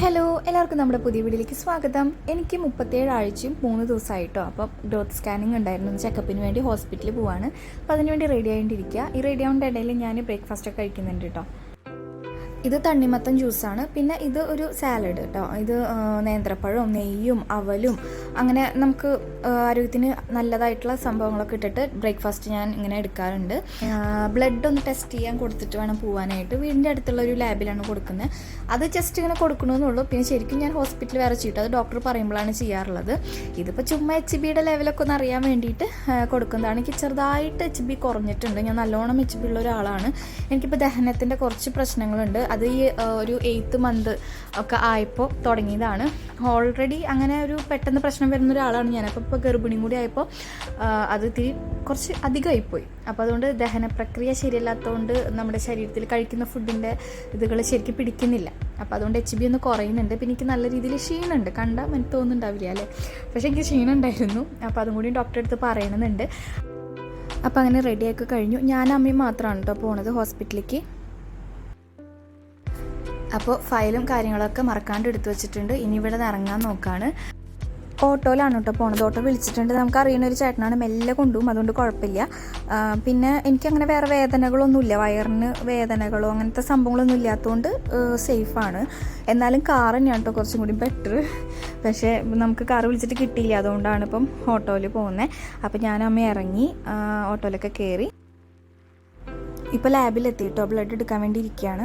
Hello എല്ലാവർക്കും നമ്മുടെ പുതിയ വീഡിയോയിലേക്ക് സ്വാഗതം. എനിക്ക് മുപ്പത്തേഴ് ആഴ്ചയും മൂന്ന് ദിവസമായിട്ടോ. അപ്പം ഗ്രോത്ത് സ്കാനിങ് ഉണ്ടായിരുന്നു. ചെക്കപ്പിന് വേണ്ടി ഹോസ്പിറ്റലിൽ പോവാണ്. അപ്പോൾ അതിനുവേണ്ടി റെഡി ആയിട്ടിരിക്കുക ഈ റെഡി ആവേണ്ട ഇടയിൽ ഞാൻ ബ്രേക്ക്ഫാസ്റ്റ് ഒക്കെ കഴിക്കുന്നുണ്ട് കേട്ടോ ഇത് തണ്ണിമത്തൻ ജ്യൂസാണ് പിന്നെ ഇത് ഒരു സാലഡ് കേട്ടോ ഇത് നേന്ത്രപ്പഴവും നെയ്യും അവലും അങ്ങനെ നമുക്ക് ആരോഗ്യത്തിന് നല്ലതായിട്ടുള്ള സംഭവങ്ങളൊക്കെ ഇട്ടിട്ട് ബ്രേക്ക്ഫാസ്റ്റ് ഞാൻ ഇങ്ങനെ എടുക്കാറുണ്ട്. ബ്ലഡ് ഒന്ന് ടെസ്റ്റ് ചെയ്യാൻ കൊടുത്തിട്ട് വേണം പോകാനായിട്ട് വീടിന്റെ അടുത്തുള്ള ഒരു ലാബിലാണ് കൊടുക്കുന്നത്. അത് ജസ്റ്റ് ഇങ്ങനെ കൊടുക്കണമെന്നുള്ളൂ പിന്നെ ശരിക്കും ഞാൻ ഹോസ്പിറ്റലിൽ വേറെ ചെയ്തിട്ട് അത് ഡോക്ടർ പറയുമ്പോഴാണ് ചെയ്യാറുള്ളത്. ഇതിപ്പോൾ ചുമ്മാ എച്ച് ബിയുടെ ലെവലൊക്കെ ഒന്ന് അറിയാൻ വേണ്ടിയിട്ട് കൊടുക്കുന്നതാണ്. എനിക്ക് ചെറുതായിട്ട് എച്ച് ബി കുറഞ്ഞിട്ടുണ്ട്. ഞാൻ നല്ലോണം എച്ച് ബി ഉള്ള ഒരാളാണ്. എനിക്കിപ്പോൾ ദഹനത്തിന്റെ കുറച്ച് പ്രശ്നങ്ങളുണ്ട്. അത് ഈ ഒരു എയ്ത്ത് മന്ത് ഒക്കെ ആയപ്പോൾ തുടങ്ങിയതാണ്. ഓൾറെഡി അങ്ങനെ ഒരു പെട്ടെന്ന് പ്രശ്നം വരുന്ന ഒരാളാണ് ഞാൻ. അപ്പോൾ ഇപ്പോൾ ഗർഭിണിയും കൂടി ആയപ്പോൾ അത് ഇത്തിരി കുറച്ച് അധികമായിപ്പോയി. അപ്പോൾ അതുകൊണ്ട് ദഹന പ്രക്രിയ ശരിയല്ലാത്തതുകൊണ്ട് നമ്മുടെ ശരീരത്തിൽ കഴിക്കുന്ന ഫുഡിന്റെ ഇതുകൾ ശരിക്കും പിടിക്കുന്നില്ല. അപ്പോൾ അതുകൊണ്ട് എച്ച് ബി ഒന്ന് കുറയുന്നുണ്ട്. പിന്നെ എനിക്ക് നല്ല രീതിയിൽ ക്ഷീണമുണ്ട്. കണ്ടാൽ എനിക്ക് തോന്നുന്നുണ്ടാവില്ല അല്ലേ? പക്ഷേ എനിക്ക് ക്ഷീണമുണ്ടായിരുന്നു. അപ്പോൾ അതും കൂടി ഡോക്ടറെ അടുത്ത് പറയണമെന്നുണ്ട് അപ്പോൾ അങ്ങനെ റെഡിയാക്കി കഴിഞ്ഞു. ഞാൻ അമ്മയും മാത്രമാണ് കേട്ടോ പോണത് ഹോസ്പിറ്റലിലേക്ക് അപ്പോൾ ഫയലും കാര്യങ്ങളൊക്കെ മറക്കാണ്ട് എടുത്തു വെച്ചിട്ടുണ്ട്. ഇനി ഇവിടെ നിന്ന് ഇറങ്ങാൻ നോക്കാണ്. ഓട്ടോയിലാണ് കേട്ടോ പോണത്. ഓട്ടോ വിളിച്ചിട്ടുണ്ട്. നമുക്ക് അറിയുന്ന ഒരു ചേട്ടനാണ് മെല്ലെ കൊണ്ടുപോകും. അതുകൊണ്ട് കുഴപ്പമില്ല. പിന്നെ എനിക്ക് അങ്ങനെ വേറെ വേദനകളൊന്നുമില്ല. വയറിന് വേദനകളോ അങ്ങനത്തെ സംഭവങ്ങളൊന്നും ഇല്ലാത്തതുകൊണ്ട് സേഫാണ്. എന്നാലും കാർ തന്നെയാണ് കേട്ടോ കുറച്ചും കൂടി ബെറ്റർ പക്ഷേ നമുക്ക് കാർ വിളിച്ചിട്ട് കിട്ടിയില്ല. അതുകൊണ്ടാണ് ഇപ്പം ഓട്ടോയിൽ പോകുന്നത് അപ്പോൾ ഞാൻ അമ്മ ഇറങ്ങി ഓട്ടോയിലൊക്കെ കയറി. ഇപ്പോൾ ലാബിലെത്തി. കേട്ടോ ബ്ലഡ് എടുക്കാൻ വേണ്ടി ഇരിക്കുകയാണ്.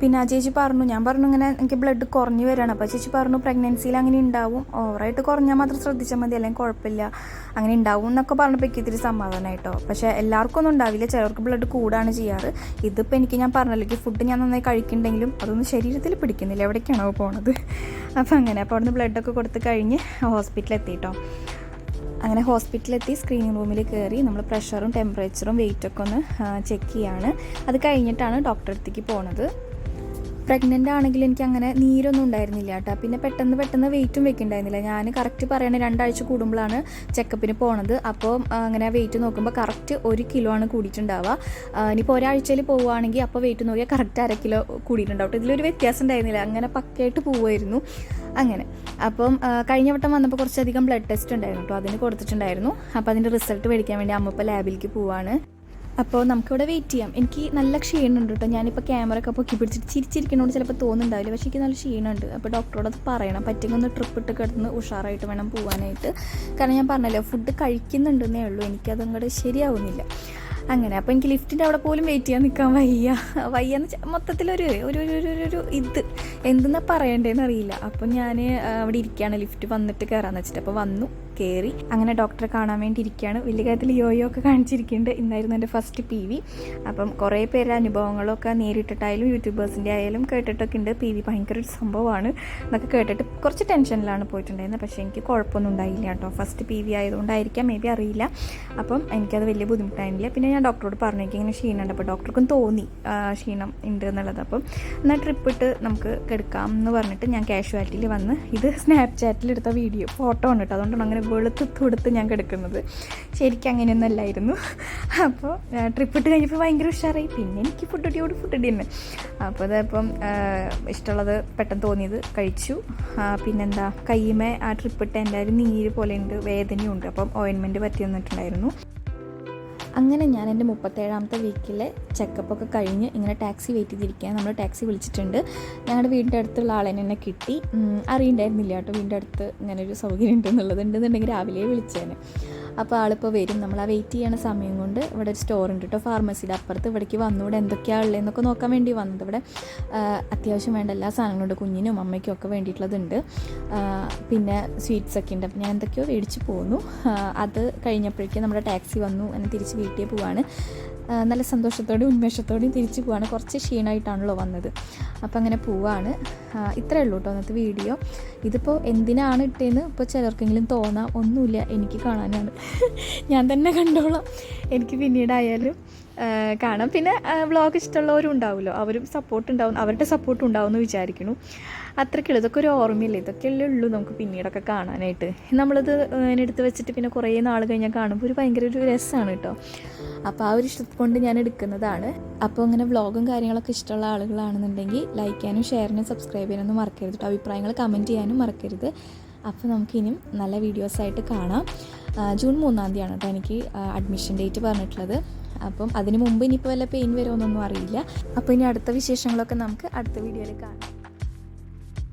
പിന്നെ ആ ചേച്ചി പറഞ്ഞു ഞാൻ പറഞ്ഞു ഇങ്ങനെ എനിക്ക് ബ്ലഡ് കുറഞ്ഞു വരികയാണ്. അപ്പോൾ ചേച്ചി പറഞ്ഞു പ്രഗ്നൻസിയിൽ അങ്ങനെ ഉണ്ടാവും. ഓവറായിട്ട് കുറഞ്ഞാൽ മാത്രം ശ്രദ്ധിച്ചാൽ മതി അല്ലെങ്കിൽ കുഴപ്പമില്ല. അങ്ങനെ ഉണ്ടാവും എന്നൊക്കെ പറഞ്ഞപ്പോൾ എനിക്ക് ഇത്തിരി സമാധാനമായിട്ടോ പക്ഷേ എല്ലാവർക്കും ഒന്നും ഉണ്ടാവില്ല ചിലർക്ക് ബ്ലഡ് കൂടാണ് ചെയ്യാറ്. ഇതിപ്പോൾ എനിക്ക് ഞാൻ പറഞ്ഞല്ലോ എനിക്ക് ഫുഡ് ഞാൻ നന്നായി കഴിക്കുന്നുണ്ടെങ്കിലും അതൊന്നും ശരീരത്തിൽ പിടിക്കുന്നില്ല. എവിടേക്കാണോ പോണത്. അപ്പോൾ അങ്ങനെ അപ്പോൾ അവിടുന്ന് ബ്ലഡൊക്കെ കൊടുത്ത് കഴിഞ്ഞ് ഹോസ്പിറ്റലിൽ എത്തിയിട്ടോ അങ്ങനെ ഹോസ്പിറ്റലിലെത്തി സ്ക്രീനിങ് റൂമിൽ കയറി നമ്മൾ പ്രഷറും ടെമ്പറേച്ചറും വെയിറ്റൊക്കെ ഒന്ന് ചെക്ക് ചെയ്യാണ്. അത് കഴിഞ്ഞിട്ടാണ് ഡോക്ടറെ അടുത്തേക്ക് പോണത്. പ്രഗ്നന്റ് ആണെങ്കിൽ എനിക്ക് അങ്ങനെ നീരൊന്നും ഉണ്ടായിരുന്നില്ല കേട്ടോ. പിന്നെ പെട്ടെന്ന് പെട്ടെന്ന് വെയിറ്റും വെക്കുന്നുണ്ടായിരുന്നില്ല ഞാൻ കറക്റ്റ് പറയണേ രണ്ടാഴ്ച കൂടുമ്പോഴാണ് ചെക്കപ്പിന് പോണത്. അപ്പോൾ അങ്ങനെ വെയിറ്റ് നോക്കുമ്പോൾ കറക്റ്റ് ഒരു കിലോ ആണ് കൂടിയിട്ടുണ്ടാവുക. ഇനിയിപ്പോൾ ഒരാഴ്ചയിൽ പോവുകയാണെങ്കിൽ അപ്പോൾ വെയിറ്റ് നോക്കിയാൽ കറക്റ്റ് അര കിലോ കൂടിയിട്ടുണ്ടാവും ട്ടോ. ഇതിലൊരു വ്യത്യാസം ഉണ്ടായിരുന്നില്ല. അങ്ങനെ പക്കയായിട്ട് പോവുമായിരുന്നു. അങ്ങനെ. അപ്പം കഴിഞ്ഞ വട്ടം വന്നപ്പോൾ കുറച്ചധികം ബ്ലഡ് ടെസ്റ്റ് ഉണ്ടായിരുന്നു കേട്ടോ. അതിന് കൊടുത്തിട്ടുണ്ടായിരുന്നു. അപ്പോൾ അതിന്റെ റിസൾട്ട് മേടിക്കാൻ വേണ്ടി അമ്മ ഇപ്പോൾ ലാബിലേക്ക് പോവാണ്. അപ്പോൾ നമുക്കിവിടെ വെയിറ്റ് ചെയ്യാം. എനിക്ക് നല്ല ക്ഷീണമുണ്ട് കേട്ടോ. ഞാനിപ്പോൾ ക്യാമറ ഒക്കെ പൊക്കി പിടിച്ചിട്ട് ചിരിച്ചിരിക്കണോണ്ട് ചിലപ്പോൾ തോന്നുന്നുണ്ടാവില്ല. പക്ഷേ എനിക്ക് നല്ല ക്ഷീണമുണ്ട്. അപ്പോൾ ഡോക്ടറോട് അത് പറയണം. പറ്റുമെങ്കിൽ ഒന്ന് ട്രിപ്പ് ഇട്ട് കിടന്ന് ഉഷാറായിട്ട് വേണം പോകാനായിട്ട് കാരണം ഞാൻ പറഞ്ഞല്ലോ ഫുഡ് കഴിക്കുന്നുണ്ടെന്നേ ഉള്ളൂ. എനിക്കതങ്ങോട്ട് ശരിയാവുന്നില്ല. അങ്ങനെ അപ്പോൾ എനിക്ക് ലിഫ്റ്റിന്റെ അവിടെ പോലും വെയിറ്റ് ചെയ്യാൻ നിൽക്കാൻ വയ്യ. വയ്യ എന്ന് വെച്ചാൽ മൊത്തത്തിലൊരു ഒരു ഒരു ഒരു- ഇത്. എന്തെന്നാ പറയണ്ടേന്ന് അറിയില്ല. അപ്പം ഞാൻ അവിടെ ഇരിക്കുകയാണ് ലിഫ്റ്റ് വന്നിട്ട് കയറാന്ന് വെച്ചിട്ട്. അപ്പോൾ വന്നു കയറി അങ്ങനെ ഡോക്ടറെ കാണാൻ വേണ്ടി ഇരിക്കുകയാണ് വലിയ കാര്യത്തിൽ യോയോ ഒക്കെ കാണിച്ചിരിക്കുന്നുണ്ട്. ഇന്നായിരുന്നു എന്റെ ഫസ്റ്റ് പി വി അപ്പം കുറേ പേര് അനുഭവങ്ങളൊക്കെ നേരിട്ടിട്ടായാലും യൂട്യൂബേഴ്സിന്റെ ആയാലും കേട്ടിട്ടൊക്കെ ഉണ്ട്. പി വി ഭയങ്കര ഒരു സംഭവമാണ് എന്നൊക്കെ കേട്ടിട്ട് കുറച്ച് ടെൻഷനിലാണ് പോയിട്ടുണ്ടായിരുന്നത്. പക്ഷേ എനിക്ക് കുഴപ്പമൊന്നും ഉണ്ടായില്ല കേട്ടോ. ഫസ്റ്റ് പി വി ആയതുകൊണ്ടായിരിക്കാം മേ ബി അറിയില്ല. അപ്പം എനിക്കത് വലിയ ബുദ്ധിമുട്ടായിരുന്നില്ല. പിന്നെ ഞാൻ ഡോക്ടറോട് പറഞ്ഞു എനിക്ക് ഇങ്ങനെ ക്ഷീണമുണ്ട്. അപ്പോൾ ഡോക്ടർക്കും തോന്നി ക്ഷീണം ഉണ്ട് എന്നുള്ളത്. അപ്പം എന്നാൽ ട്രിപ്പ് ഇട്ട് നമുക്ക് കെടുക്കാം എന്ന് പറഞ്ഞിട്ട് ഞാൻ കാഷ്വാലിറ്റിയിൽ വന്ന് ഇത് സ്നാപ്ചാറ്റിൽ എടുത്ത വീഡിയോ ഫോട്ടോ ആണ് കേട്ടോ. അതുകൊണ്ടാണ് അങ്ങനെ വെളുത്ത് കൊടുത്ത് ഞാൻ കിടക്കുന്നത്. ശരിക്കും അങ്ങനെയൊന്നും അല്ലായിരുന്നു അപ്പോൾ ട്രിപ്പ് ഇട്ട് കഴിഞ്ഞപ്പോൾ ഭയങ്കര ഉഷാറായി. പിന്നെ എനിക്ക് ഫുഡ് അടിയോട് ഫുഡ് ഇടി തന്നെ. അപ്പോൾ അതപ്പം ഇഷ്ടമുള്ളത് പെട്ടെന്ന് തോന്നിയത് കഴിച്ചു. പിന്നെന്താ കയ്യുമേ ആ ട്രിപ്പ് ഇട്ട് എന്റെ ഒരു നീര് പോലെ ഉണ്ട് വേദനയുണ്ട്. അപ്പം ഓയിൻമെന്റ് പറ്റി വന്നിട്ടുണ്ടായിരുന്നു. അങ്ങനെ ഞാൻ എന്റെ മുപ്പത്തേഴാമത്തെ വീക്കിലെ ചെക്കപ്പൊക്കെ കഴിഞ്ഞ് ഇങ്ങനെ ടാക്സി വെയിറ്റ് ചെയ്തിരിക്കുക നമ്മൾ ടാക്സി വിളിച്ചിട്ടുണ്ട്. ഞങ്ങളുടെ വീടിന്റെ അടുത്തുള്ള ആളെ എന്നെ കിട്ടി. അറിയണ്ടായിരുന്നില്ല കേട്ടോ വീടിന്റെ അടുത്ത് ഇങ്ങനെ ഒരു സൗകര്യം ഉണ്ടെന്നുള്ളത്. ഉണ്ടെന്നുണ്ടെങ്കിൽ രാവിലെ വിളിച്ചേനെ. അപ്പോൾ ആളിപ്പോൾ വരും. നമ്മൾ ആ വെയിറ്റ് ചെയ്യണ സമയം കൊണ്ട് ഇവിടെ ഒരു സ്റ്റോർ ഉണ്ട് കേട്ടോ ഫാർമസിയുടെ അപ്പുറത്ത്. ഇവിടേക്ക് വന്നു ഇവിടെ എന്തൊക്കെയാണ് ഉള്ളതെന്നൊക്കെ നോക്കാൻ വേണ്ടി വന്നത്. ഇവിടെ അത്യാവശ്യം വേണ്ട എല്ലാ സാധനങ്ങളും ഉണ്ട്. കുഞ്ഞിനും അമ്മയ്ക്കും ഒക്കെ വേണ്ടിയിട്ടുള്ളതുണ്ട്. പിന്നെ സ്വീറ്റ്സ് ഒക്കെ ഉണ്ട്. അപ്പോൾ ഞാൻ എന്തൊക്കെയോ മേടിച്ച് പോന്നു. അത് കഴിഞ്ഞപ്പോഴേക്കും നമ്മുടെ ടാക്സി വന്നു. എന്നെ തിരിച്ച് വീട്ടിൽ പോവാണ്. നല്ല സന്തോഷത്തോടെയും ഉന്മേഷത്തോടെയും തിരിച്ചു പോവാണ്. കുറച്ച് ക്ഷീണമായിട്ടാണല്ലോ വന്നത്. അപ്പോൾ അങ്ങനെ പോവാണ്. ഇത്രയേ ഉള്ളൂ കേട്ടോ അന്നത്തെ വീഡിയോ. ഇതിപ്പോൾ എന്തിനാണ് ഇട്ടതെന്ന് ഇപ്പോൾ ചിലർക്കെങ്കിലും തോന്നാം. ഒന്നുമില്ല എനിക്ക് കാണാനാണ്. ഞാൻ തന്നെ കണ്ടോളാം. എനിക്ക് പിന്നീടായാലും. കാണാം. പിന്നെ വ്ളോഗ് ഇഷ്ടമുള്ളവരും ഉണ്ടാവുമല്ലോ അവരും സപ്പോർട്ട് ഉണ്ടാവും. അവരുടെ സപ്പോർട്ട് ഉണ്ടാവും എന്ന് വിചാരിക്കുന്നു. അത്രയ്ക്കുള്ളൂ. ഇതൊക്കെ ഒരു ഓർമ്മയില്ല? ഇതൊക്കെയല്ലേ ഉള്ളൂ നമുക്ക് പിന്നീടൊക്കെ കാണാനായിട്ട്. നമ്മളിത് എടുത്ത് വെച്ചിട്ട് പിന്നെ കുറേ നാൾ കഴിഞ്ഞാൽ കാണുമ്പോൾ ഒരു ഭയങ്കര ഒരു രസമാണ് കേട്ടോ. അപ്പോൾ ആ ഒരു ഇഷ്ടം കൊണ്ട് ഞാൻ എടുക്കുന്നതാണ്. അപ്പോൾ അങ്ങനെ വ്ളോഗും കാര്യങ്ങളൊക്കെ ഇഷ്ടമുള്ള ആളുകളാണെന്നുണ്ടെങ്കിൽ ലൈക്ക് ചെയ്യാനും ഷെയർ ചെയ്യാനും സബ്സ്ക്രൈബ് ചെയ്യാനൊന്നും മറക്കരുത് കേട്ടോ. അഭിപ്രായങ്ങൾ കമന്റ് ചെയ്യാനും മറക്കരുത്. അപ്പോൾ നമുക്കിനിയും നല്ല വീഡിയോസായിട്ട് കാണാം. ജൂൺ മൂന്നാം തീയതിയാണ് കേട്ടോ എനിക്ക് അഡ്മിഷൻ ഡേറ്റ് പറഞ്ഞിട്ടുള്ളത്. അപ്പം അതിനു മുമ്പ് ഇനിയിപ്പോൾ വല്ല പെയിൻ വരുമോന്നൊന്നും അറിയില്ല. അപ്പോൾ ഇനി അടുത്ത വിശേഷങ്ങളൊക്കെ നമുക്ക് അടുത്ത വീഡിയോയിൽ കാണാം.